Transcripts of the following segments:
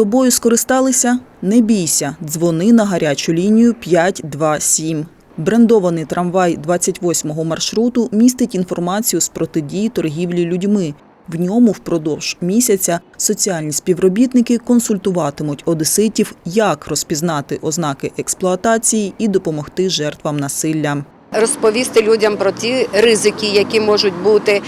Тобою скористалися? Не бійся. Дзвони на гарячу лінію 527. Брендований трамвай 28-го маршруту містить інформацію з протидії торгівлі людьми. В ньому впродовж місяця соціальні співробітники консультуватимуть одеситів, як розпізнати ознаки експлуатації і допомогти жертвам насилля. Розповісти людям про ті ризики, які можуть бути,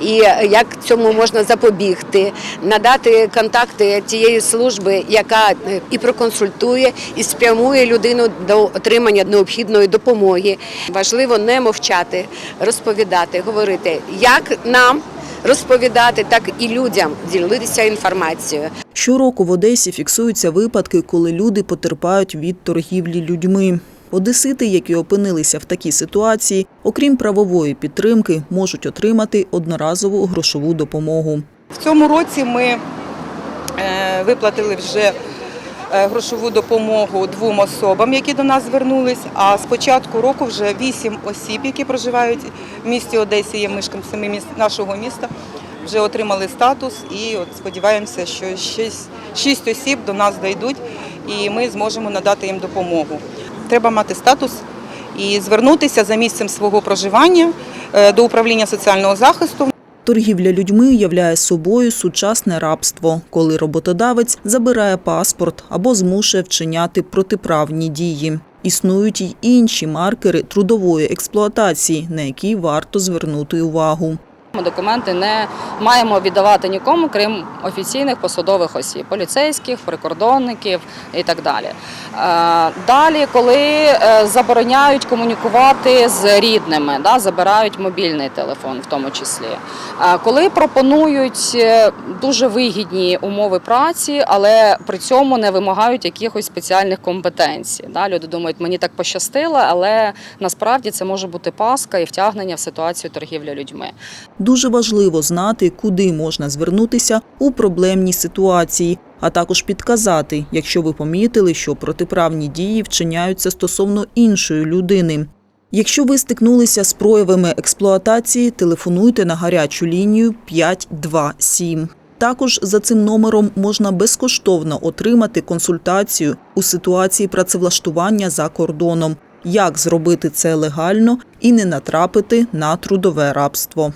і як цьому можна запобігти, надати контакти тієї служби, яка е, і проконсультує, і спрямує людину до отримання необхідної допомоги. Важливо не мовчати, розповідати, говорити, як нам розповідати, так і людям ділитися інформацією. Щороку в Одесі фіксуються випадки, коли люди потерпають від торгівлі людьми. Одесити, які опинилися в такій ситуації, окрім правової підтримки, можуть отримати одноразову грошову допомогу. В цьому році ми е, виплатили вже е, грошову допомогу двом особам, які до нас звернулись. А з початку року вже вісім осіб, які проживають в місті Одесі, є мешканцями нашого міста, вже отримали статус і от сподіваємося, що шість осіб до нас дійдуть і ми зможемо надати їм допомогу. Треба мати статус і звернутися за місцем свого проживання е, до управління соціального захисту. Торгівля людьми являє собою сучасне рабство, коли роботодавець забирає паспорт або змушує вчиняти протиправні дії. Існують й інші маркери трудової експлуатації, на які варто звернути увагу. Ми документи не маємо віддавати нікому, крім офіційних посадових осіб, поліцейських, прикордонників і так далі. Е, Далі, коли е, забороняють комунікувати з рідними, да, забирають мобільний телефон, в тому числі. Е, Коли пропонують дуже вигідні умови праці, але при цьому не вимагають якихось спеціальних компетенцій. Да. Люди думають, мені так пощастило, але насправді це може бути паска і втягнення в ситуацію торгівлі людьми. Дуже важливо знати, куди можна звернутися у проблемній ситуації, а також підказати, якщо ви помітили, що протиправні дії вчиняються стосовно іншої людини. Якщо ви стикнулися з проявами експлуатації, телефонуйте на гарячу лінію 527. Також за цим номером можна безкоштовно отримати консультацію у ситуації працевлаштування за кордоном, як зробити це легально і не натрапити на трудове рабство.